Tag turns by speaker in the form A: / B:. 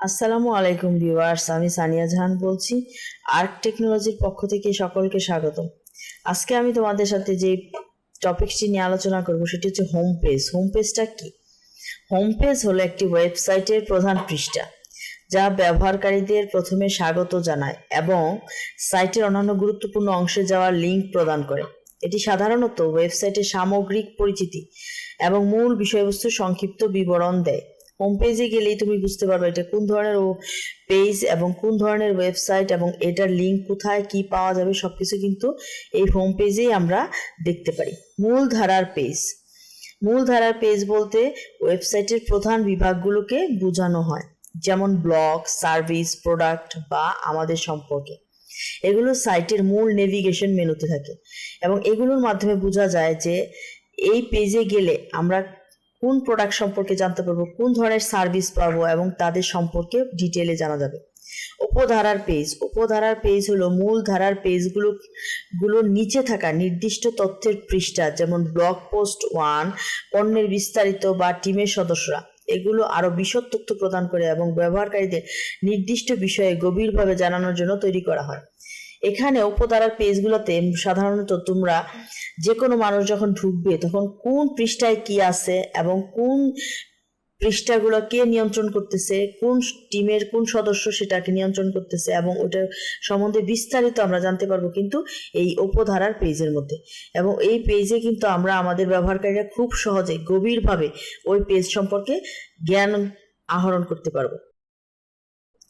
A: আসসালামু আলাইকুম ভিউয়ার্স, আমি সানিয়া জাহান বলছি, আর্ক টেকনোলজির পক্ষ থেকে সকলকে স্বাগত আজকে আমি তোমাদের সাথে যে টপিকটি নিয়ে আলোচনা করব সেটি হচ্ছে হোম পেজ। হোম পেজটা কি? হোম পেজ হলো একটি ওয়েবসাইটের প্রধান পৃষ্ঠা, যা ব্যবহারকারীদের প্রথমে স্বাগত জানায় এবং সাইটের অন্যান্য গুরুত্বপূর্ণ অংশে যাওয়ার লিঙ্ক প্রদান করে। এটি সাধারণত ওয়েবসাইটের সামগ্রিক পরিচিতি এবং মূল বিষয়বস্তুর সংক্ষিপ্ত বিবরণ দেয়। হোম পেজে গেলেই তুমি বুঝতে পারবে এটা কোন ধরনের পেজ এবং কোন ধরনের ওয়েবসাইট এবং এটার লিঙ্ক কোথায় কি পাওয়া যাবে, সবকিছু কিন্তু এই হোম পেজেই আমরা দেখতে পারি। মূল ধারার পেজ মূল ধারার পেজ বলতে ওয়েবসাইটের প্রধান বিভাগগুলোকে বোঝানো হয়, যেমন ব্লগ সার্ভিস প্রোডাক্ট বা আমাদের সম্পর্কে। এগুলো সাইটের মূল নেভিগেশন মেনুতে থাকে এবং এগুলোর মাধ্যমে বোঝা যায় যে এই পেজে গেলে আমরা কোন প্রোডাক্ট সম্পর্কে জানতে পারব, কোন ধরনের সার্ভিস পাবো এবং তাদের সম্পর্কে ডিটেলে জানা যাবে। উপধারার পেজ উপধারার পেজ হলো মূল ধারার পেজগুলো গুলোর নিচে থাকা নির্দিষ্ট তথ্যের পৃষ্ঠা, যেমন ব্লগ পোস্ট ওয়ান পণ্যের বিস্তারিত বা টিমের সদস্যরা। এগুলো আরও বিশদ তথ্য প্রদান করে এবং ব্যবহারকারীদের নির্দিষ্ট বিষয়ে গভীরভাবে জানানোর জন্য তৈরি করা হয়। এখানে উপধারার পেজগুলোতে সাধারণত তোমরা যে কোনো মানুষ যখন ঢুকবে, তখন কোন পৃষ্ঠায় কি আছে এবং কোন পৃষ্ঠাগুলো কে নিয়ন্ত্রণ করতেছে, কোন টিমের কোন সদস্য সেটাকে নিয়ন্ত্রণ করতেছে এবং ওটার সম্বন্ধে বিস্তারিত আমরা জানতে পারব কিন্তু এই উপধারার পেজের মধ্যে। এবং এই পেজে কিন্তু আমরা আমাদের ব্যবহারকারীরা খুব সহজে, গভীরভাবে ওই পেজ সম্পর্কে জ্ঞান আহরণ করতে পারব।